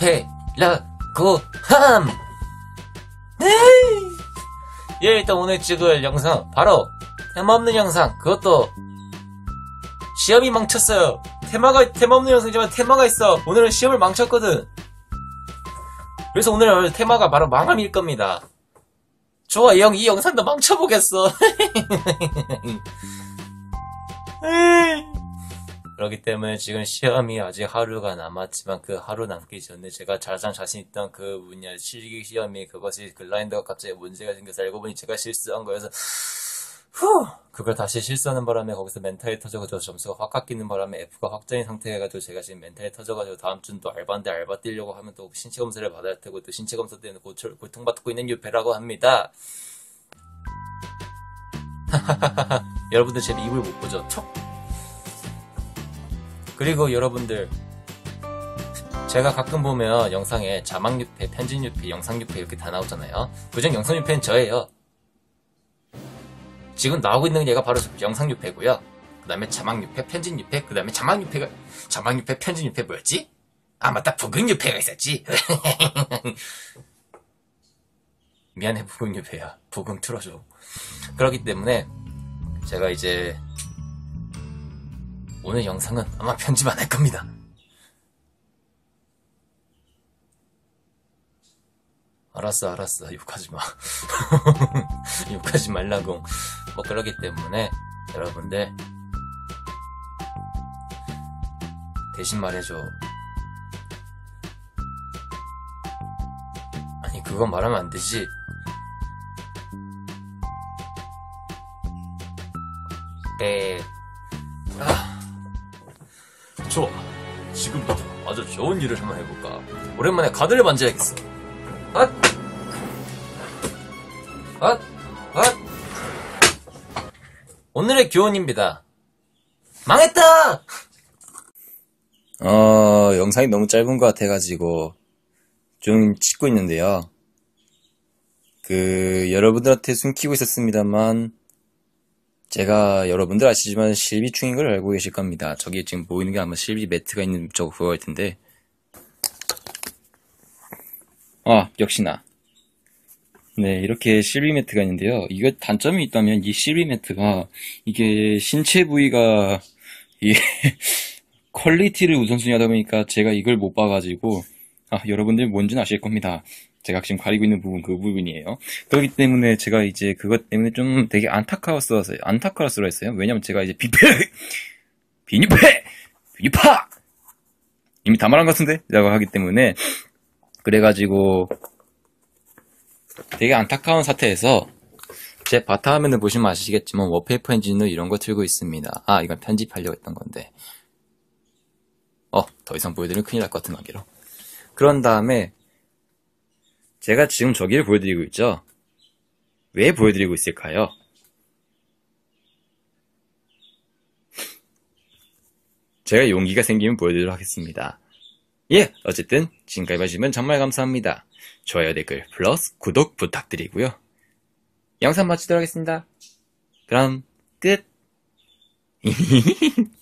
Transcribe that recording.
안유페라고 함. 예, 일단 오늘 찍을 영상 바로 테마 없는 영상 그것도 시험이 망쳤어요. 테마가 테마 없는 영상이지만 테마가 있어. 오늘은 시험을 망쳤거든. 그래서 오늘 테마가 바로 망함일 겁니다. 좋아, 형, 이 영상도 망쳐보겠어. 그렇기 때문에 지금 시험이 아직 하루가 남았지만 그 하루 남기 전에 제가 가장 자신 있던 그 분야 실기 시험이 그것이 글라인더가 갑자기 문제가 생겨서 알고 보니 제가 실수한 거여서 후 그걸 다시 실수하는 바람에 거기서 멘탈이 터져가지고 점수가 확 깎이는 바람에 F가 확정인 상태여가지고 제가 지금 멘탈이 터져가지고 다음 주는 또 알바인데 알바 뛰려고 하면 또 신체 검사를 받아야 되고 또 신체 검사 때문에 고철, 고통받고 있는 유배라고 합니다. 여러분들 제 입을 못 보죠? 촉. 그리고 여러분들 제가 가끔 보면 영상에 자막 유폐, 편집 유폐, 영상 유폐 이렇게 다 나오잖아요. 그중 영상 유폐는 저예요. 지금 나오고 있는 얘가 바로 영상 유폐고요. 그 다음에 자막 유폐, 편집 유폐, 그 다음에 자막 유폐가 자막 유폐, 편집 유폐 뭐였지? 아 맞다 부근 유폐가 있었지. 미안해 부근 유폐야. 부근 틀어줘. 그렇기 때문에 제가 이제 오늘 영상은 아마 편집 안 할 겁니다. 알았어, 알았어. 욕하지 마. 욕하지 말라고. 뭐, 그러기 때문에, 여러분들, 대신 말해줘. 아니, 그건 말하면 안 되지. 에, 아. 좋아. 지금부터 아주 좋은 일을 한번 해볼까. 오랜만에 카드를 만져야겠어. 앗! 앗! 앗! 오늘의 교훈입니다. 망했다! 어, 영상이 너무 짧은 것 같아가지고, 좀 찍고 있는데요. 그, 여러분들한테 숨기고 있었습니다만, 제가 여러분들 아시지만 실비충인 걸 알고 계실 겁니다. 저기 지금 보이는 게 아마 실비 매트가 있는 저거 그거일 텐데. 아, 역시나. 네, 이렇게 실비 매트가 있는데요. 이거 단점이 있다면 이 실비 매트가 이게 신체 부위가 이 퀄리티를 우선순위 하다 보니까 제가 이걸 못 봐가지고 아, 여러분들 뭔지는 아실 겁니다. 제가 지금 가리고 있는 부분 그 부분이에요. 그렇기 때문에 제가 이제 그것 때문에 좀 되게 안타까웠어요. 안타까웠어요. 왜냐면 제가 이제 비패! 비니패! 비니파! 이미 다 말한 것 같은데? 라고 하기 때문에 그래가지고 되게 안타까운 사태에서 제 바탕화면을 보시면 아시겠지만 워페이퍼 엔진으로 이런 거 틀고 있습니다. 아 이건 편집하려고 했던 건데 어 더 이상 보여드리면 큰일 날 것 같은 관계로 그런 다음에 제가 지금 저기를 보여드리고 있죠? 왜 보여드리고 있을까요? 제가 용기가 생기면 보여드리도록 하겠습니다. 예, 어쨌든 지금까지 봐주시면 정말 감사합니다. 좋아요, 댓글, 플러스 구독 부탁드리고요. 영상 마치도록 하겠습니다. 그럼 끝!